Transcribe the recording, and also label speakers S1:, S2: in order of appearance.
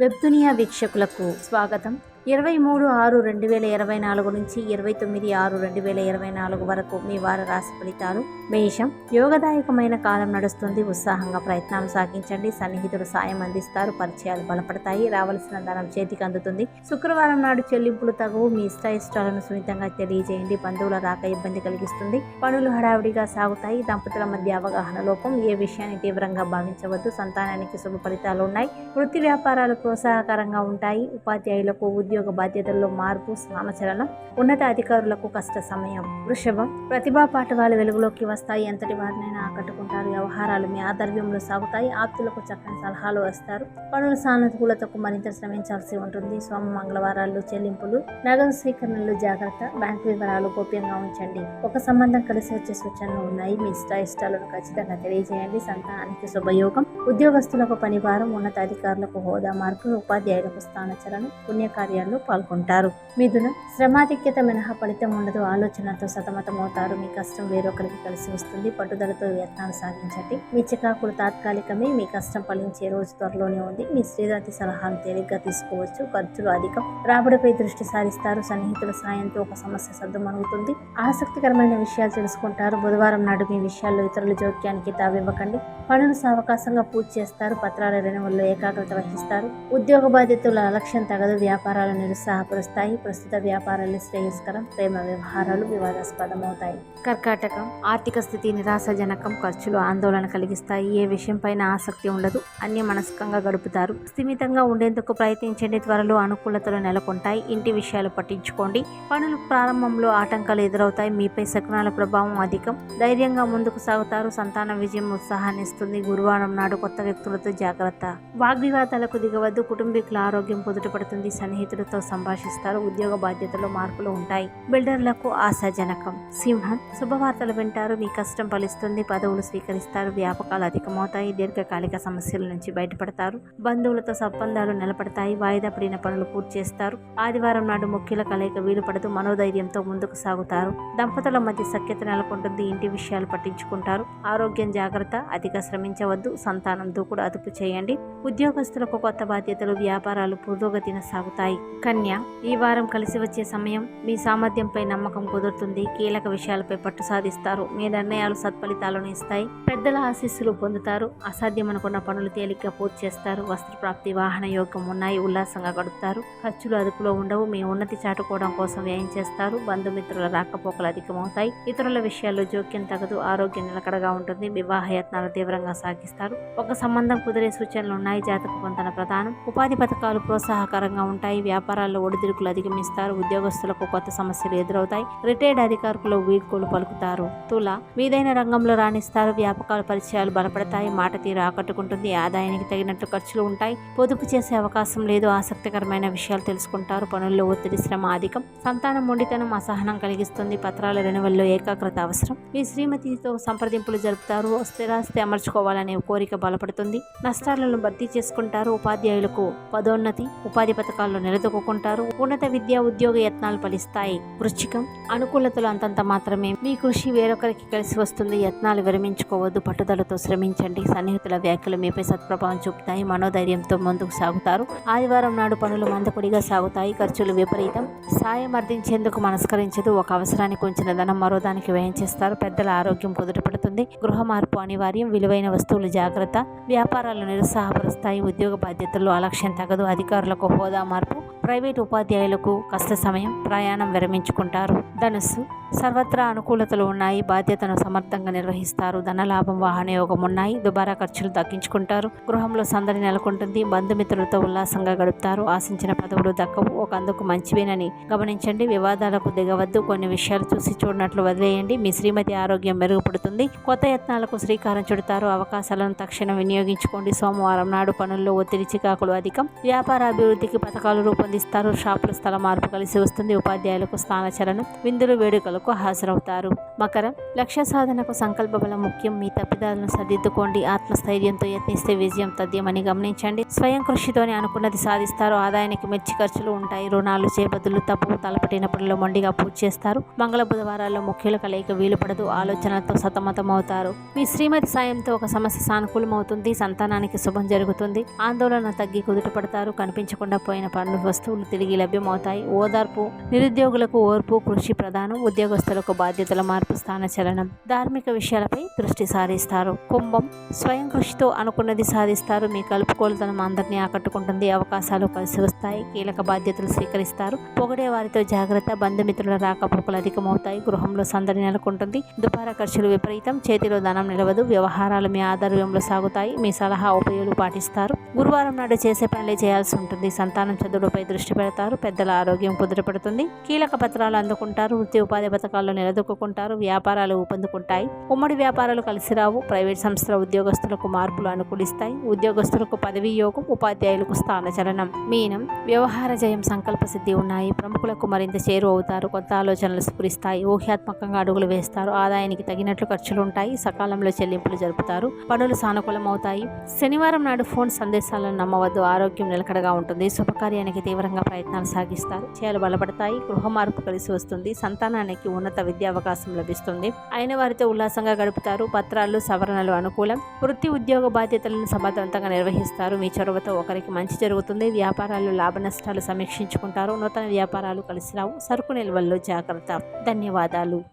S1: వెబ్దునియా వీక్షకులకు స్వాగతం. ఇరవై మూడు ఆరు రెండు వేల ఇరవై నాలుగు నుంచి ఇరవై తొమ్మిది ఆరు రెండు వేల ఇరవై నాలుగు వరకు మీ వార రాశి ఫలితాలు. మేషం యోగదాయకమైన కాలం నడుస్తుంది. ఉత్సాహంగా ప్రయత్నాలు సాగించండి. సన్నిహితులు సాయం అందిస్తారు. పరిచయాలు బలపడతాయి. రావలసిన ధనం చేతికి అందుతుంది. శుక్రవారం నాడు చెల్లింపులు తగువు. మీ ఇష్ట ఇష్టాలను సున్నితంగా తెలియజేయండి. బంధువుల రాక ఇబ్బంది కలిగిస్తుంది. పనులు హడావిడిగా సాగుతాయి. దంపతుల మధ్య అవగాహన లోపం. ఏ విషయాన్ని తీవ్రంగా భావించవద్దు. సంతానానికి శుభ ఫలితాలు ఉన్నాయి. వృత్తి వ్యాపారాలు ప్రోత్సాహకరంగా ఉంటాయి. ఉపాధ్యాయులకు ఉద్యోగ బాధ్యతల్లో మార్పు స్థానచలనం ఉన్నత అధికారులకు కష్ట సమయం. వృషభం ప్రతిభా పాఠవాలు వెలుగులోకి వస్తాయి. ఎంతటి వారినైనా ఆకట్టుకుంటారు. వ్యవహారాలు మీ ఆధర్యంలో సాగుతాయి. ఆప్తులకు చక్కని సలహాలు వస్తారు. పనుల సానుకూలతకు మరింత శ్రమించాల్సి ఉంటుంది. సోమ మంగళవారాలు చెల్లింపులు నగదు స్వీకరణలు జాగ్రత్త. బ్యాంకు వివరాలు గోప్యంగా ఉంచండి. ఒక సంబంధం కలిసి వచ్చే సూచనలు ఉన్నాయి. మీ ఇష్ట ఇష్టాలను ఖచ్చితంగా తెలియజేయండి. సంతానానికి శుభయోగం. ఉద్యోగస్తులకు పనిభారం ఉన్నత అధికారులకు హోదా మార్పులు ఉపాధ్యాయులకు స్థానచలనం పుణ్యకార్యాల్లో పాల్గొంటారు. మిథునం శ్రమాధిక్యత మినహా ఫలితం ఉండదు. ఆలోచనతో సతమతమవుతారు. మీ కష్టం వేరొకరికి కలిసి వస్తుంది. పట్టుదలతో యత్నాలు సాగించండి. మీ చికాకులు తాత్కాలికమే. మీ కష్టం ఫలించే రోజు త్వరలోనే ఉంది. మీ శ్రీరాతి సలహాలు తేలిగ్గా తీసుకోవచ్చు. ఖర్చులు అధికం. రాబడిపై దృష్టి సారిస్తారు. సన్నిహితుల సాయంతో ఒక సమస్య సద్దుమణుగుతుంది. ఆసక్తికరమైన విషయాలు తెలుసుకుంటారు. బుధవారం నాడు మీ విషయాల్లో ఇతరుల జోక్యానికి తావివ్వకండి. పనులు సావకాశంగా పూర్తి చేస్తారు పత్రాల రెనువల్లో ఏకాగ్రత వహిస్తారు ఉద్యోగ బాధ్యతల అలక్ష్యం తగదు వ్యాపారాలు నిరుత్సాహపరుస్తాయి. ప్రస్తుత వ్యాపారాలు శ్రేయస్కరం ప్రేమ వ్యవహారాలు వివాదాస్పదమవుతాయి. కర్కాటకం ఆర్థిక స్థితి నిరాశజనకం ఖర్చులు ఆందోళన కలిగిస్తాయి. ఏ విషయంపైన ఆసక్తి ఉండదు. అన్ని మనస్కంగా గడుపుతారు. స్థిమితంగా ఉండేందుకు ప్రయత్నించండి. త్వరలో అనుకూలతలు నెలకొంటాయి. ఇంటి విషయాలు పట్టించుకోండి. పనులు ప్రారంభంలో ఆటంకాలు ఎదురవుతాయి. మీపై శకునాల ప్రభావం అధికం. ధైర్యంగా ముందుకు సాగుతారు. సంతాన విజయం ఉత్సాహాన్ని ఇస్తుంది. గురువారం నాడు కొత్త వ్యక్తులతో జాగ్రత్త. వాగ్వివాదాలకు దిగవద్దు కుటుంబీకుల ఆరోగ్యం కుదుటపడుతుంది సన్నిహితులతో సంభాషిస్తారు ఉద్యోగ బాధ్యతలో మార్పులు ఉంటాయి. బిల్డర్లకు ఆశాజనకం. సింహం శుభవార్తలు వింటారు మీ కష్టం ఫలిస్తుంది పదవులు స్వీకరిస్తారు వ్యాపకాలు అధికమవుతాయి దీర్ఘకాలిక సమస్యల నుంచి బయటపడతారు బంధువులతో సంబంధాలు నిలబడతాయి వాయిదా పడిన పనులు పూర్తి చేస్తారు ఆదివారం నాడు ముఖ్యుల కలయిక వీలు పడదు మనోధైర్యంతో ముందుకు సాగుతారు దంపతుల మధ్య సఖ్యత నెలకొంటుంది ఇంటి విషయాలు పట్టించుకుంటారు ఆరోగ్యం జాగ్రత్త అధిక శ్రమించవద్దు సంతానం దూకుడు అదుపు చేయండి. ఉద్యోగస్తులకు కొత్త బాధ్యతలు వ్యాపారాలు పురోగతిన సాగుతాయి. కన్య ఈ వారం కలిసి వచ్చే సమయం మీ సామర్థ్యంపై నమ్మకం కుదురుతుంది. కీలక విషయాలపై పట్టు సాధిస్తారు. మీ నిర్ణయాలు సత్ఫలితాలను ఇస్తాయి. పెద్దల ఆశీస్సులు పొందుతారు. అసాధ్యమనుకున్న పనులు తేలిగ్గా పూర్తి చేస్తారు. వస్త్రప్రాప్తి వాహన యోగం ఉన్నాయి. ఉల్లాసంగా గడుపుతారు. ఖర్చులు అదుపులో ఉండవు. మీ ఉన్నతి చాటుకోవడం కోసం వ్యయం చేస్తారు. బంధుమిత్రుల రాకపోకలు అధికమవుతాయి. ఇతరుల విషయాల్లో జోక్యం తగదు. ఆరోగ్యం నిలకడగా ఉంటుంది. వివాహ యత్నాలు తీవ్రంగా సాగిస్తారు. ఒక సంబంధం కుదిరే సూచనలు ఉన్నాయి. జాతక పొందన ప్రధానం. ఉపాధి పథకాలు ప్రోత్సాహకరంగా ఉంటాయి. వ్యాపారాల్లో ఒడిదుడుకులు అధిగమిస్తారు. ఉద్యోగస్తులకు కొత్త సమస్యలు ఎదురవుతాయి. రిటైర్డ్ అధికారులు వీడ్కోలు పలుకుతారు. తుల మీదైన రంగంలో రాణిస్తారు. వ్యాపకాల పరిచయాలు బలపడతాయి. మాట తీరు ఆకట్టుకుంటుంది. ఆదాయానికి తగినట్లు ఖర్చులు ఉంటాయి. పొదుపు చేసే అవకాశం లేదు. ఆసక్తికరమైన విషయాలు తెలుసుకుంటారు. పనుల్లో ఒత్తిడి శ్రమ అధికం. సంతానం మొండితనం అసహనం కలిగిస్తుంది. పత్రాల రెనువల్లో ఏకాగ్రత అవసరం. మీ శ్రీమతితో సంప్రదింపులు జరుపుతారు. స్థిరాస్తి అమర్చుకోవాలనే కోరిక బలపడుతుంది నష్టాలను భర్తీ చేసుకుంటారు ఉపాధ్యాయులకు. పదోన్నతి ఉపాధి పథకాల్లో నిలదొక్కుంటారు ఉన్నత విద్యా ఉద్యోగ యత్నాలు ఫలిస్తాయి. వృశ్చికం అనుకూలతలు అంతంత మాత్రమే. మీ కృషి వేరొకరికి కలిసి వస్తుంది. యత్నాలు విరమించుకోవద్దు. పట్టుదలతో శ్రమించండి. సన్నిహితుల వ్యాఖ్యలు మీపై సత్ప్రభావం చూపుతాయి. మనోధైర్యంతో ముందుకు సాగుతారు. ఆదివారం నాడు పనులు మందపడిగా సాగుతాయి. ఖర్చులు విపరీతం. సాయం అర్థించేందుకు మనస్కరించదు. ఒక అవసరానికి ఉంచిన ధనం మరో దానికి వ్యయం చేస్తారు. పెద్దల ఆరోగ్యం కుదుటపడుతుంది గృహ మార్పు అనివార్యం. విలువైన వస్తువులు జాగ్రత్త. వ్యాపారాలు నిరుత్సాహపరుస్తాయి. ఉద్యోగ బాధ్యతల్లో అలక్ష్యం తగదు అధికారులకు హోదా మార్పు ప్రైవేటు ఉపాధ్యాయులకు కష్ట సమయం ప్రయాణం విరమించుకుంటారు. ధనుస్సు సర్వత్రా అనుకూలతలు ఉన్నాయి. బాధ్యతను సమర్థంగా నిర్వహిస్తారు. ధనలాభం వాహన యోగం ఉన్నాయి. దుబారా ఖర్చులు దక్కించుకుంటారు గృహంలో సందడి నెలకొంటుంది. బంధుమిత్రులతో ఉల్లాసంగా గడుపుతారు. ఆశించిన పదవులు దక్కవు. ఒక అందుకు మంచివేనని గమనించండి. వివాదాలకు దిగవద్దు. కొన్ని విషయాలు చూసి చూడనట్లు వదిలేయండి. మీ శ్రీమతి ఆరోగ్యం మెరుగుపడుతుంది. కొత్త యత్నాలకు శ్రీకారం చుడతారు. అవకాశాలను తక్షణం వినియోగించుకోండి. సోమవారం నాడు పనుల్లో ఒత్తిడి చికాకులు అధికం. వ్యాపార అభివృద్ధికి పథకాలు రూపొంది సాధిస్తారు షాపుల స్థల మార్పు కలిసి వస్తుంది. ఉపాధ్యాయులకు స్థానచలనం విందులు వేడుకలకు హాజరవుతారు. మకరం లక్ష్య సాధనకు సంకల్ప బలం ముఖ్యం. మీ తప్పిదాలను సరిదిద్దుకోండి. ఆత్మస్థైర్యంతో యత్నిస్తే విజయం తథ్యమని గమనించండి. స్వయం కృషితోనే అనుకున్నది సాధిస్తారు. ఆదాయానికి మెచ్చి ఖర్చులు ఉంటాయి. రుణాలు చేపదులు తప్పు తలపట్టినప్పుడులో మొండిగా పూజ చేస్తారు. మంగళ బుధవారాల్లో ముఖ్యుల కలయిక వీలు పడదు ఆలోచనలతో సతమతమవుతారు. మీ శ్రీమతి సాయంతో ఒక సమస్య సానుకూలమవుతుంది. సంతానానికి శుభం జరుగుతుంది. ఆందోళన తగ్గి కుదుట పడతారు. కనిపించకుండా పోయిన పనులు వస్తువులు తిరిగి లభ్యమవుతాయి. ఓదార్పు నిరుద్యోగులకు ఓర్పు కృషి ప్రధానం ఉద్యోగస్తులకు బాధ్యతల మార్పు స్థాన చలనం. ధార్మిక విషయాలపై దృష్టి సారిస్తారు. కుంభం స్వయం కృషితో అనుకున్నది సాధిస్తారు. మీ కలుపుకోలుతనం అందరినీ ఆకట్టుకుంటుంది. అవకాశాలు కలిసి వస్తాయి. కీలక బాధ్యతలు స్వీకరిస్తారు. పొగడే వారితో జాగ్రత్త బంధుమిత్రుల రాకపోకలు అధికమవుతాయి. గృహంలో సందడి నెలకొంటుంది. దుబారా ఖర్చులు విపరీతం. చేతిలో ధనం నిలవదు. వ్యవహారాలు మీ ఆధ్వర్యంలో సాగుతాయి. మీ సలహా ఉపయోగాలు పాటిస్తారు. గురువారం నాడు చేసే పనులే చేయాల్సి ఉంటుంది. సంతానం చదువులపై దృష్టి పెడతారు పెద్దల ఆరోగ్యం కుదుటపడుతుంది. కీలక పత్రాలు అందుకుంటారు వృత్తి ఉపాధి పథకాల్లో నిలదొక్కుంటారు వ్యాపారాలు ఊపందుకుంటాయి. ఉమ్మడి వ్యాపారాలు కలిసి రావు ప్రైవేట్ సంస్థల ఉద్యోగస్తులకు మార్పులు అనుకూలిస్తాయి. ఉద్యోగస్తులకు పదవీ యోగం ఉపాధ్యాయులకు స్థానచలనం మీనం వ్యవహార జయం సంకల్ప సిద్ధి ఉన్నాయి. ప్రముఖులకు మరింత చేరు అవుతారు కొత్త ఆలోచనలు స్ఫురిస్తాయి. ఊహ్యాత్మకంగా అడుగులు వేస్తారు ఆదాయానికి తగినట్లు ఖర్చులు ఉంటాయి సకాలంలో చెల్లింపులు జరుపుతారు పనులు సానుకూలం అవుతాయి శనివారం నాడు ఫోన్ సందేశాలను నమ్మవద్దు ఆరోగ్యం నిలకడగా ఉంటుంది. శుభకార్యానికి తీవ్రంగా ప్రయత్నాలు సాగిస్తారు. చేయాలు బలపడతాయి గృహ మార్పు కలిసి వస్తుంది సంతానానికి ఉన్నత విద్యా అవకాశం లభిస్తుంది. అయిన వారితో ఉల్లాసంగా గడుపుతారు. పత్రాలు సవరణలు అనుకూలం. వృత్తి ఉద్యోగ బాధ్యతలను సమర్థవంతంగా నిర్వహిస్తారు. మీ చొరవతో ఒకరికి మంచి జరుగుతుంది. వ్యాపారాలు లాభ నష్టాలు సమీక్షించుకుంటారు. నూతన వ్యాపారాలు కలిసి రావు. సరుకు నిల్వల్లో జాగ్రత్త. ధన్యవాదాలు.